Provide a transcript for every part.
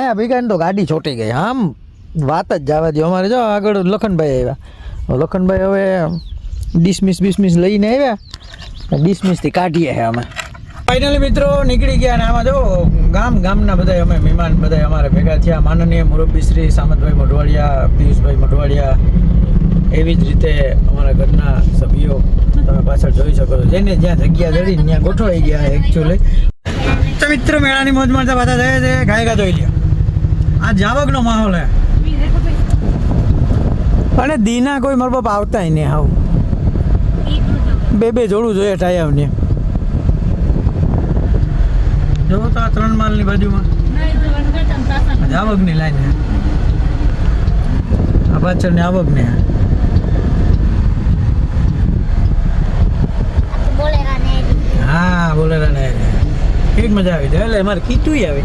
હા ભીગાને તો ગાડી છોટી ગઈ. આમ વાત જ જવા દો અમારે જો આગળ લખનભાઈ આવ્યા. લખનભાઈ હવે ડિસમિસ બિસમિસ લઈને આવ્યા. ડિસમિસથી કાઢીએ છે અમે. ફાઇનલી મિત્રો નીકળી ગયા અને આમાં જો ગામ ગામના બધા અમે મહેમાન બધા અમારે ભેગા થયા. માનનીય મુરબ્બી શ્રી સામતભાઈ મઢવાડિયા, પિયુષભાઈ મઢવાડિયા. એવી જ રીતે અમારા ઘરના સભ્યો તમે પાછળ જોઈ શકો છો. જેને જ્યાં જગ્યા જડી ત્યાં ગોઠવાઈ ગયા એકચ્યુઅલી તો મિત્ર મેળાની મોજ મારતા બધા જાય છે. ગાયકા જોઈ લ્યો. આ જાવકનો માહોલ હે. અને દીના કોઈ મારા બાપ આવતા નહીં આવ. બે બે જોડું જોઈએ ટાયાવને જોવો તો આ ત્રણ માલની બાજુમાં. આવકની લાઈન હે. આ પાછળની આવકની હે. હા બોલેરા ને કેવી મજા આવી જાય એટલે મારે કીટું આવે.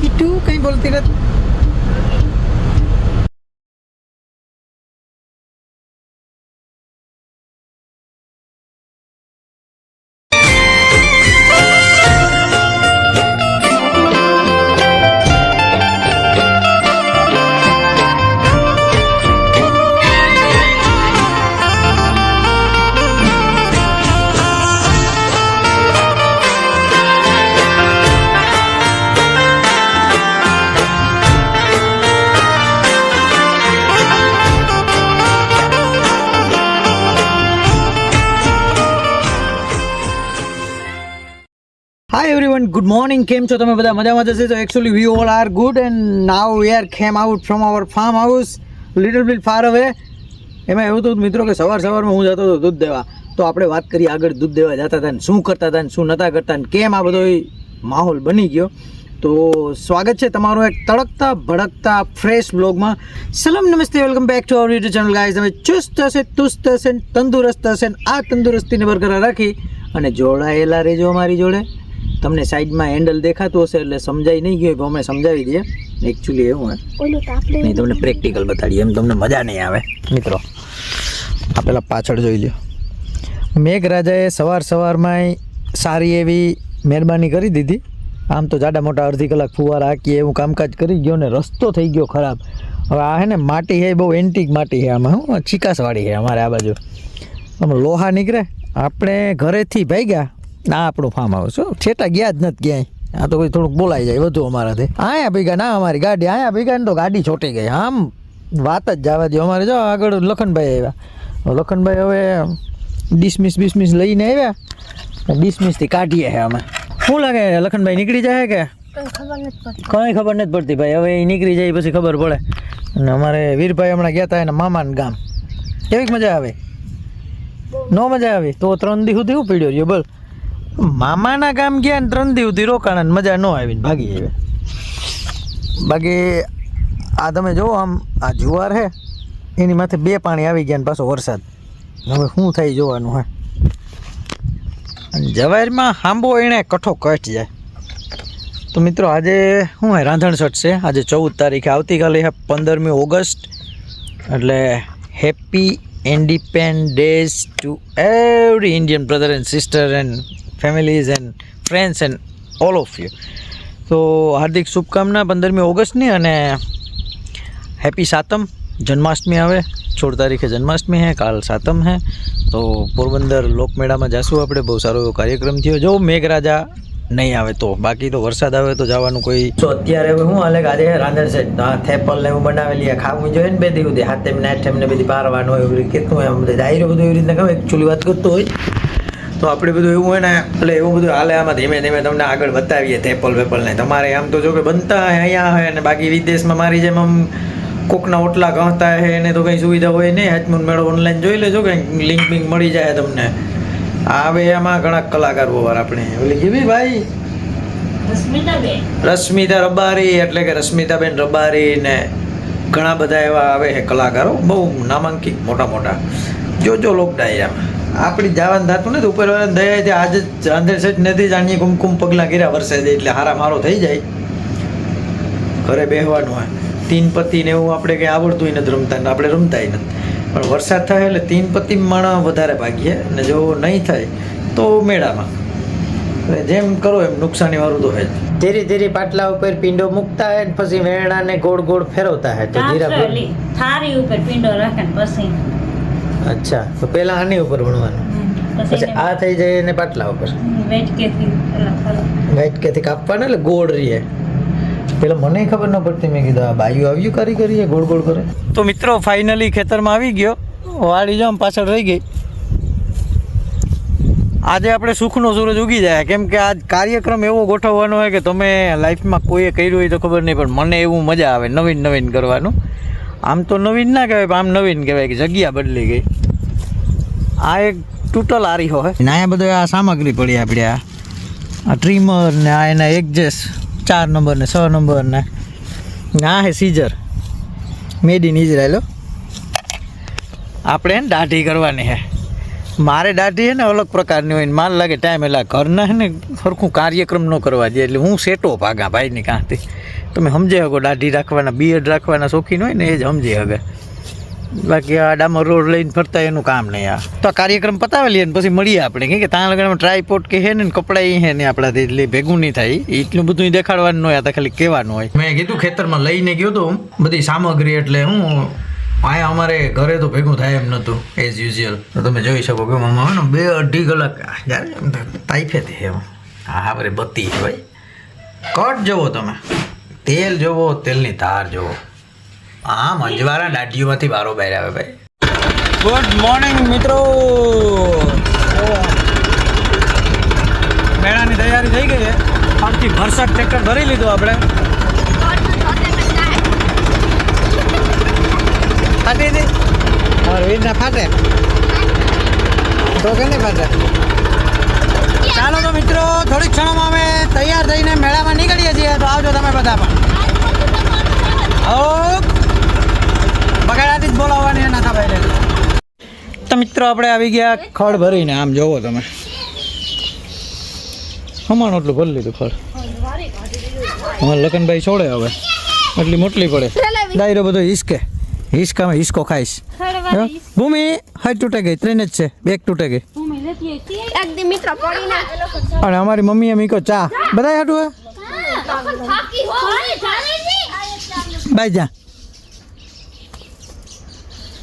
કીટું કઈ બોલતી નથી. એવરીવન ગુડ મોર્નિંગ કેમ છો તમે બધા? મજામાં જશે તો actually we all are good and now we are came out from our farm house little bit far away એમાં એવું હતું મિત્રો કે સવાર સવારમાં હું જતો હતો દૂધ દેવા. તો આપણે વાત કરીએ આગળ દૂધ દેવા જતા હતા ને શું કરતા હતા ને શું નહોતા કરતા ને કેમ આ બધો માહોલ બની ગયો. તો સ્વાગત છે તમારું એક તડકતા ભડકતા ફ્રેશ બ્લોગમાં સલામ નમસ્તે welcome back to our YouTube channel guys તમે ચુસ્ત હશે, તુસ્ત હશે તંદુરસ્ત હશે આ તંદુરસ્તીને બરકરાર રાખી અને જોડાયેલા રહેજો અમારી જોડે. તમને સાઈડમાં હેન્ડલ દેખાતું હશે એટલે સમજાઈ નહીં ગયું અમે સમજાવી દઈએ એકચ્યુઅલી એવું હે નહીં તમને પ્રેક્ટિકલ બતાડીએ. એમ તમને મજા નહીં આવે. મિત્રો આ પેલા પાછળ જોઈ લ્યો. મેઘરાજાએ સવાર સવારમાં સારી એવી મહેરબાની કરી દીધી. આમ તો જાડા મોટા અડધી કલાક ફુવારા હાકીએ એવું કામકાજ કરી ગયો ને રસ્તો થઈ ગયો ખરાબ. હવે આ હે ને માટી હે બહુ એન્ટિક માટી છે આમાં. હું ચીકાસવાળી છે અમારે આ બાજુ. આમ લોહા નીકળે. આપણે ઘરેથી ભાગ્યા. ના આપણું ફાર્મ હાઉસ હો. છેટા ગયા જ નથી ક્યાંય. આ તો ભાઈ થોડુંક બોલાઈ જાય વધુ અમારાથી. આયા ભેગા ના અમારી ગાડી આયા ભેગા ને તો ગાડી છોટી ગઈ. આમ વાત જ જવા દો અમારે જો આગળ લખનભાઈ આવ્યા. લખનભાઈ હવે ડિસમિસ બિસમિસ લઈને આવ્યા. ડિસમિસથી કાઢીએ છે અમે. શું લાગે લખનભાઈ નીકળી જાય કે? કંઈ ખબર નથી પડતી. ભાઈ. હવે એ નીકળી જાય પછી ખબર પડે. અને અમારે વીરભાઈ હમણાં ગયા હતા એના મામાનું ગામ. કેવીક મજા આવે? નો મજા આવી? તો ત્રણ દી સુધી હું પીડ્યો રહ્યો બોલ. મામાના ગામ ગયા ને ત્રણ દિવસથી રોકાણા મજા ન આવીને ભાગી આવ્યા. બાકી આ તમે જુઓ આમ, આ જુવાર હે, એની માથે બે પાણી આવી ગયા ને પાછો વરસાદ. હવે શું થાય જોવાનું હે. જવારમાં હાંબો એણે કઠો કટ જાય. તો મિત્રો આજે શું હે, રાંધણ છે. આજે ચૌદ તારીખે આવતીકાલે હે, પંદરમી ઓગસ્ટ. એટલે happy independence to every Indian brother and sister and families and friends and all of you તો હાર્દિક શુભકામના પંદરમી ઓગસ્ટની અને હેપી સાતમ જન્માષ્ટમી આવે સોળ તારીખે જન્માષ્ટમી હે કાલ સાતમ હે તો પોરબંદર લોકમેળામાં જાશું આપણે બહુ સારો એવો કાર્યક્રમ થયો જો મેઘરાજા નહીં આવે તો. બાકી તો વરસાદ આવે તો જવાનું કોઈ તો અત્યારે હવે હું હાલે આજે રાંધણ છે. થેપલ ને એવું બનાવેલી ખાવું જોઈએ ને બે દિવસ હાથે ને આઠ ને બધી પારવાનું હોય એવી રીતે કેટલું એમ બધું દાયરો બધું એવી રીતના કહું એકચ્યુઅલી વાત કરતો હોય. તો આપણે બધું એવું હોય ને, એટલે એવું બધું હાલે આમાં ધીમે ધીમે તમને આગળ બતાવીએ થેપલ વેપલ ને. તમારે આમ તો જો કે બનતા હોય અહીંયા હોય અને બાકી વિદેશમાં મારી જેમ આમ કોકના ઓટલા ગણતા હે, એને તો કંઈ સુવિધા હોય નહીં. હાથમૂન મેળો ઓનલાઈન જોઈ લેજો, કંઈક લિંક બિંક મળી જાય તમને. આવે એમાં ઘણા કલાકારો વાર આપણે ઓલી કેવી ભાઈ? રશ્મિતા રબારી એટલે કે રશ્મિતાબેન રબારી ને ઘણા બધા એવા આવે છે કલાકારો બહુ નામાંકિત મોટા મોટા. જોજો લોક ડાયરામાં. આપણી જવાનું થતું નથી ઉપર દયા છે આજે રાંધેર સેટ નથી જાણીએ કુમકુમ પગલાં કર્યા વર્ષે એટલે હારા મારો થઈ જાય. ઘરે બેહવાનું હોય. તીન પતિ ને એવું આપણે કંઈ આવડતું નથી રમતા આપણે રમતાય નથી. પણ વરસાદ થાય એટલે તીન પતિ માણસ વધારે ભાગીએ અને જો નહીં થાય તો મેળામાં. એટલે જેમ કરો એમ નુકસાની વાળું તો હોય જ. ધીરે ધીરે પાટલા ઉપર પીંડો મૂકતા હે ને પછી વેરણાને ગોળ ગોળ ફેરવતા હે તો જીરા થાળી ઉપર પીંડો રાખે પછી. અચ્છા તો પહેલા આની ઉપર વણવાનું. પછી આ થઈ જાય ને પાટલા ઉપર. વેટકેથી અલગ અલગ વાઈટ કેથી કાપવાના એટલે ગોળ રહીએ પેલા મને ખબર ન પડતી મેં કીધું આ બાયું આવ્યું? કરી કરીએ ગોળ ગોળ કરે. તો મિત્રો ફાઇનલી ખેતરમાં આવી ગયો. વાળી જામ પાછળ રહી ગઈ. આજે આપણે સુખનો સૂરજ ઉગી જાય. કેમ કે આજ કાર્યક્રમ એવો ગોઠવવાનો હોય કે તમે લાઈફમાં કોઈએ કર્યું હોય તો ખબર નહીં પણ મને એવું મજા આવે નવીન નવીન કરવાનું. આમ તો નવીન ના કહેવાય પણ આમ નવીન કહેવાય કે જગ્યા બદલી ગઈ. આ એક ટૂટલ આરી હોય. ને અહીંયા બધું આ સામગ્રી પડી આપણી આ ટ્રીમર ને આ એના એક્જેસ ચાર નંબર ને, છ નંબર ને. હે સીઝર મેડ ઇન ઇઝરાયલ આપણે દાઢી કરવાની હે. મારે દાઢી હે ને અલગ પ્રકારની હોય ને મારે લાગે ટાઈમ એટલે ઘરના હે ને સરખું કાર્યક્રમ ન કરવા દે એટલે હું સેટો ભાગા ભાઈની કાંથી તમે સમજે હગો દાઢી રાખવાના બિયર્ડ રાખવાના શોખીન હોય ને એ જ સમજી શકે બાકી આ ડામર રોડ લઈને ફરતા એનું કામ નહીં આ. તો કાર્યક્રમ પતાવી લઈએ ને પછી મળીએ આપણે. કે ત્યાં લગનમાં ટ્રાયપોર્ટ કે હે ને કપડાં હે ને આપણાથી એટલે ભેગું નહીં થાય. એટલું બધું દેખાડવાનું હોય, આ ખાલી કહેવાનું હોય. મેં કીધું ખેતરમાં લઈને ગયો તો બધી સામગ્રી એટલે હું અહીંયા અમારે ઘરે તો ભેગું થાય એમ નહોતું એઝ યુઝ્યુઅલ તો તમે જોઈ શકો કે મમ્મા હોય ને બે અઢી કલાક એમ તાઈફેથી એમ. હા બરે બત્તી ભાઈ. કટ જવો તમે. તેલ જોવો, તેલની ધાર જોવો. હા મંજવારા દાઢીઓમાંથી બારો બહાર આવે ભાઈ ગુડ મોર્નિંગ મિત્રો મેળાની તૈયારી થઈ ગઈ છે આમથી ભરસક ટ્રેક્ટર ભરી લીધું આપણે ફાટી હતી મારા વીરના ફાટે તો કે નહીં ફાટે ચાલો તો મિત્રો થોડીક ક્ષણોમાં અમે તૈયાર થઈને મેળામાં નીકળીએ છીએ તો આવજો તમે બધા પણ ઓ બગાડાથી જ બોલાવવાની એના હતા તો મિત્રો આપણે આવી ગયા ખડ ભરીને આમ જોવો તમે. હમણાં એટલું ભરી લીધું ખડ. હમણાં લખનભાઈ છોડે હવે. એટલી મોટલી પડે. ડાયરો બધો હિસકે. હિસકામાં હિસકો ખાઈશ. ભૂમિ હાથ તૂટે ગઈ ત્રણ જ છે. બેગ તૂટે ગઈ. અને અમારી મમ્મીએ મીકો ચા. બધા હાટું હે? બાય જા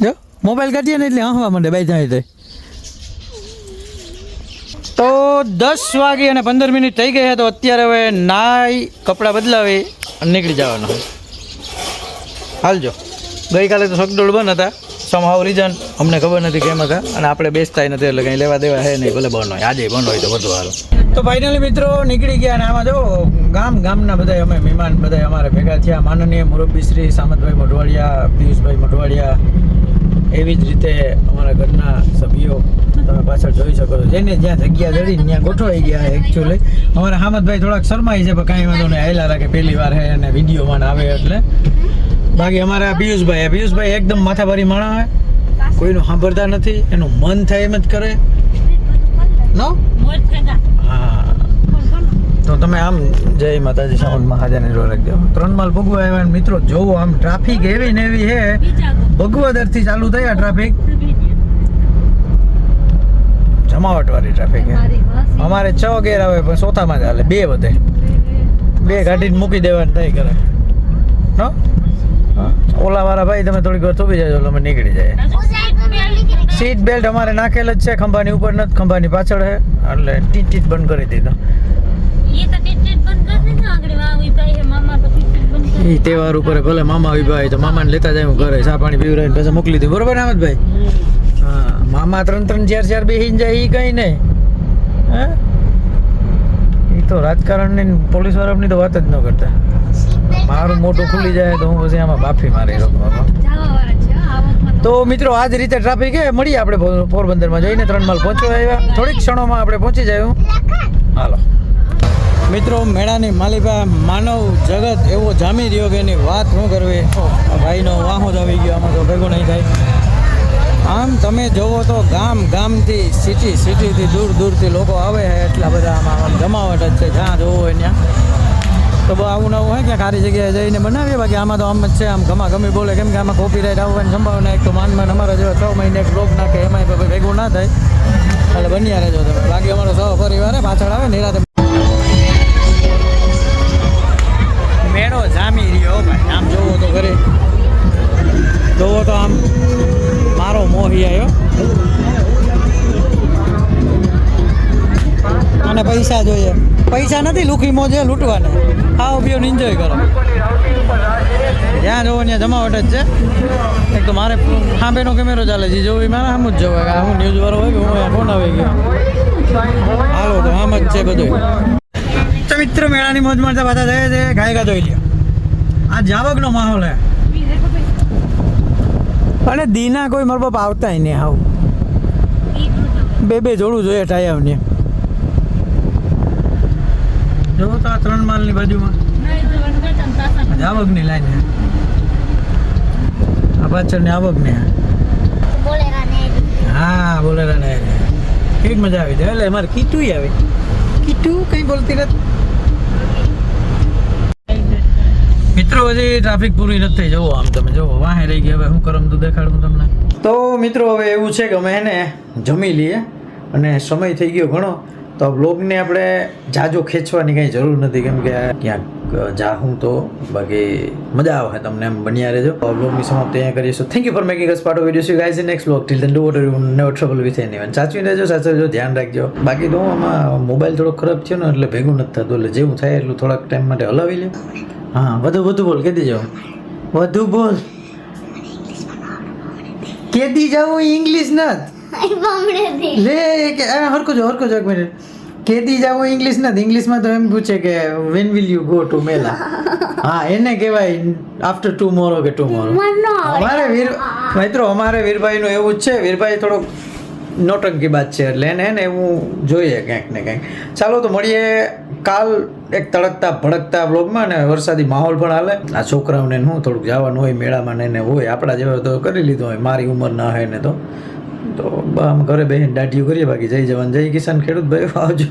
જો મોબાઈલ કાઢીએ ને એટલે હવા માંડે બાઈ ત્યાં તે. તો દસ વાગી અને પંદર મિનિટ થઈ ગઈ છે, તો અત્યારે હવે નાઈ કપડાં બદલાવી અને નીકળી જવાના. હાલજો. ગઈકાલે તો સગડોળ બંધ હતા. સમ હાવ રીઝન અમને ખબર નથી કેમ હતા. અને આપણે બેસતા નથી એટલે કંઈ લેવા દેવા હે નહીં, ભલે બંધ હોય. આજે બંધ હોય તો વધુ હાલો. તો ફાઇનલી મિત્રો નીકળી ગયા અને આમાં જો ગામ ગામના બધા અમે મહેમાન બધા અમારે ભેગા થયા. માનનીય મુરબ્બી શ્રી સામતભાઈ મોઢવાડિયા, પિયુષભાઈ મોઢવાડિયા એવી જ રીતે અમારા ઘરના સભ્યો તમે પાછળ જોઈ શકો છો. જેને જ્યાં જગ્યા જડી ત્યાં ગોઠવાઈ ગયા એકચ્યુઅલી અમારા હામદભાઈ થોડાક શરમાય છે પણ કાંઈ વાંધો નહીં. આયલા રાખે પહેલી વાર હે અને વિડીયોમાં આવે એટલે. બાકી અમારા પિયુષભાઈ પિયુષભાઈ એકદમ માથાભારી માણા હોય કોઈનું સાંભળતા નથી. એનું મન થાય એમ જ કરે. નો? હા. તો તમે આમ જય માતાજી સાઉન્ડ મહાજાની રો રાખજો ત્રણ માલ ભગવા આવ્યા મિત્રો જોવો આમ ટ્રાફિક એવી ને એવી હે ભગવાદરથી ચાલુ થયા ટ્રાફિક જમાવટ વાળી ટ્રાફિક અમારે છ ગેર આવે પણ ચોથામાં ચાલે બે વધે. બે ગાડીને મૂકી દેવાની થાય કરે. નો ઓલા વાળા ભાઈ તમે થોડીક વાર થોભી જાય અમે નીકળી જાય સીટ બેલ્ટ અમારે નાખેલ જ છે ખંભાની ઉપર નથી ખંભાની પાછળ છે. એટલે ટીટ ટીટ બંધ કરી દીધો એ તો ટિકિટ બંધ કરી દીધું આગળ વાવી ભાઈ હે મામા તો ટિકિટ બંધ કરી એ તહેવાર ઉપર ભલે મામા વિભા તો મામાને લેતા જાય હું ઘરે, ચા પાણી પીવડાવીને પછી મોકલી દીધું બરોબર અહમદભાઈ હા, મામા ત્રણ ત્રણ ચાર ચાર બેસી જાય એ કઈ નહીં. હે? એ તો રાજકારણની પોલીસ વાળાની તો વાત જ ન કરતા. મારું મોટું ખુલી જાય તો હું પછી આમાં બાફી મારી તો મિત્રો આ જ રીતે ટ્રાફિક હે. મળીએ આપણે પોરબંદરમાં જઈને ત્રણ માલ પહોંચવા આવ્યા. થોડીક ક્ષણોમાં આપણે પહોંચી જાય હાલો. મિત્રો, મેળાની માલિકા માનવ જગત એવો જામી રહ્યો કે એની વાત શું કરવી. ભાઈનો વાહો જ આવી ગયો, આમાં તો ભેગો નહીં થાય. આમ તમે જોવો તો ગામ ગામથી, સિટી સિટીથી, દૂર દૂરથી લોકો આવે છે, એટલા બધા આમાં આમ જમાવટ જ છે, જ્યાં જોવો હોય ત્યાં. તો બહુ આવું નવું હોય કે સારી જગ્યાએ જઈને બનાવીએ. બાકી આમાં તો આમ જ છે, આમ ગમા ગમી બોલે, કેમ કે આમાં કોપીરાઇટ આવવાની સંભાવના એક તો માન માન અમારા જેવા છ મહિને એક રોગ નાખે પછી ભેગું ના થાય. એટલે બન્યા રહેજો તમે. બાકી અમારો સહ પરિવાર પાછળ આવે, નિરાતે મેળો જામી રહ્યો ભાઈ. આમ જોવો તો ઘરે જોવો તો આમ મારો મોહી આવ્યો અને પૈસા જોઈએ. પૈસા નથી, લુખી મોજે લૂંટવાને. આવો પીઓ એન્જોય કરો. જ્યાં જોવો ત્યાં જમાવટ જ છે. એક તો મારે સામેનો કેમેરો ચાલે છે. જોવી મારા આમ જ જોવાય હું ન્યૂઝ વાળો હોય કે હું ફોન આવી ગયો. હાલો, તો આમ જ છે બધું તો મિત્ર મેળાની મોજ મારતા પાછા જાય છે ગાયકા જોઈ લ્યો. આ જાવકનો માહોલ હે. અને દીના કોઈ મારા બાપ આવતા નહીં આવું. બે બે જોડું જોઈએ ટાયાવને જોવો તો આ ત્રણ માલની બાજુમાં. આવકની લાઈન આ પાછળની આવકની હે. બોલેરા ને કેવી મજા આવી જાય એટલે અમારે કીટું આવે. કીટું કઈ બોલતી નથી. મિત્રો, હજી ટ્રાફિક પૂરી નથી જવો આમ તમે જુઓ, વાહે રહી ગયા હવે શું કરમ તો દેખાડું તમને. તો મિત્રો, હવે એવું છે કે અમે એને જમી લઈએ અને સમય થઈ ગયો ઘણો, તો બ્લોગને આપણે જાજો ખેંચવાની કંઈ જરૂર નથી, કેમ કે ક્યાંક જાહું તો બાકી મજા આવે તમને એમ બન્યા રહેજો. બ્લોગની સમાપ્તિ અહીંયા કરીએ so thank you for making us part video see guys next blog till then do what you never trouble with anyone સાચવી રહેજો સાચવજો ધ્યાન રાખજો. બાકી તો આમાં મોબાઈલ થોડો ખરાબ થયો ને, એટલે ભેગું નથી થતું. એટલે જેવું થાય એટલું થોડાક ટાઈમ માટે હલાવી લે. હા વધુ વધુ બોલ કે જાઓ. વધુ બોલ. કેદી જાઉં ઇંગ્લિશ નથી લે કે હરકો જો હરકો જો એક મિનિટ કેદી જાવ ઇંગ્લિશ નથી ઇંગ્લિશમાં તો એમ પૂછે કે when will you go to mela હા એને કહેવાય આફ્ટર ટુમોરો કે ટુ મોરો અમારે વીર મિત્રો અમારે વીરભાઈનું એવું જ છે. વીરભાઈ થોડોક નોટંકી બાત છે. એટલે એને એને એવું જોઈએ ક્યાંક ને ક્યાંક. ચાલો તો મળીએ કાલ એક તડકતા ભડકતા બ્લોગમાં ને વરસાદી માહોલ પણ હાલે. આ છોકરાઓને હું થોડુંક જવાનું હોય, મેળામાં ને એને હોય, આપણા જેવા તો કરી લીધું હોય, મારી ઉંમર ના હોય ને તો. તો આમ ઘરે બેસીને દાઢીઓ કરીએ, બાકી જય જવાન. જય કિસાન ખેડૂત ભાઈ આવજો.